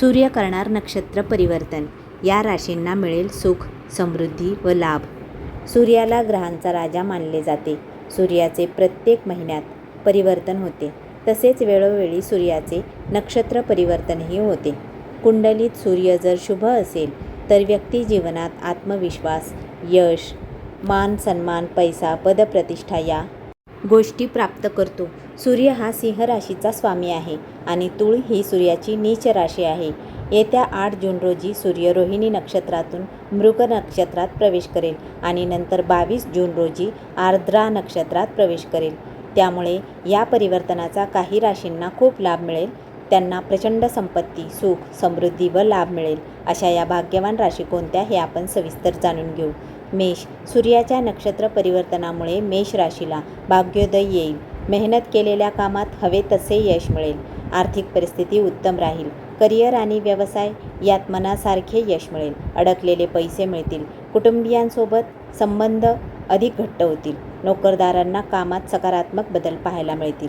सूर्य करणार नक्षत्र परिवर्तन. या राशींना मिळेल सुख समृद्धी व लाभ. सूर्याला ग्रहांचा राजा मानले जाते. सूर्याचे प्रत्येक महिन्यात परिवर्तन होते. तसेच वेळोवेळी सूर्याचे नक्षत्र परिवर्तनही होते. कुंडलीत सूर्य जर शुभ असेल तर व्यक्ती जीवनात आत्मविश्वास यश मान सन्मान पैसा पदप्रतिष्ठा या गोष्टी प्राप्त करतो. सूर्य हा सिंह राशीचा स्वामी आहे आणि तुळ ही सूर्याची नीच राशी आहे. येत्या आठ जून रोजी सूर्य रोहिणी नक्षत्रातून मृग नक्षत्रात प्रवेश करेल आणि नंतर बावीस जून रोजी आर्द्रा नक्षत्रात प्रवेश करेल. त्यामुळे या परिवर्तनाचा काही राशींना खूप लाभ मिळेल. त्यांना प्रचंड संपत्ती सुख समृद्धी व लाभ मिळेल. अशा या भाग्यवान राशी कोणत्या हे आपण सविस्तर जाणून घेऊ. मेष सूर्याच्या नक्षत्र परिवर्तनामुळे मेष राशीला भाग्योदय येईल. मेहनत केलेल्या कामात हवे तसे यश मिळेल. आर्थिक परिस्थिती उत्तम राहील. करिअर आणि व्यवसाय यात मनासारखे यश मिळेल. अडकलेले पैसे मिळतील. कुटुंबियांसोबत संबंध अधिक घट्ट होतील. नोकरदारांना कामात सकारात्मक बदल पाहायला मिळतील.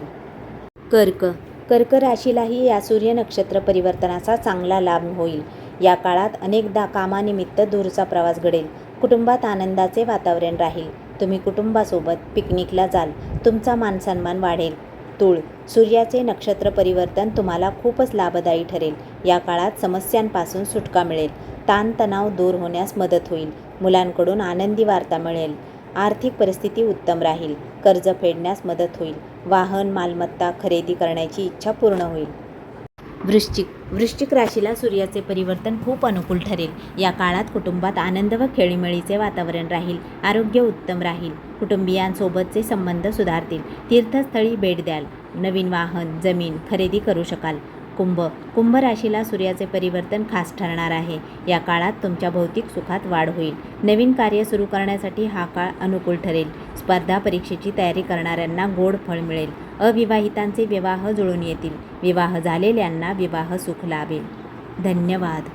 कर्क. कर्क राशीलाही या सूर्य नक्षत्र परिवर्तनाचा चांगला लाभ होईल. या काळात अनेकदा कामानिमित्त दूरचा प्रवास घडेल. कुटुंबात आनंदाचे वातावरण राहील. तुम्ही कुटुंबासोबत पिकनिकला जाल. तुमचा मानसन्मान वाढेल. तूळ सूर्याचे नक्षत्र परिवर्तन तुम्हाला खूपच लाभदायी ठरेल. या काळात समस्यांपासून सुटका मिळेल. ताणतणाव दूर होण्यास मदत होईल. मुलांकडून आनंदी वार्ता मिळेल. आर्थिक परिस्थिती उत्तम राहील. कर्ज फेडण्यास मदत होईल. वाहन मालमत्ता खरेदी करण्याची इच्छा पूर्ण होईल. वृश्चिक वृश्चिक राशीला सूर्याचे परिवर्तन खूप अनुकूल ठरेल. या काळात कुटुंबात आनंद व खेळीमेळीचे वातावरण राहील. आरोग्य उत्तम राहील. कुटुंबियांसोबतचे संबंध सुधारतील. तीर्थस्थळी भेट द्याल. नवीन वाहन जमीन खरेदी करू शकाल. कुंभ. कुंभ राशीला सूर्याचे परिवर्तन खास ठरणार आहे. या काळात तुमच्या भौतिक सुखात वाढ होईल. नवीन कार्य सुरू करण्यासाठी हा काळ अनुकूल ठरेल. स्पर्धा परीक्षेची तयारी करणाऱ्यांना गोड फळ मिळेल. अविवाहितांचे विवाह जुळून येतील. विवाह झालेल्यांना विवाह सुख लाभेल. धन्यवाद.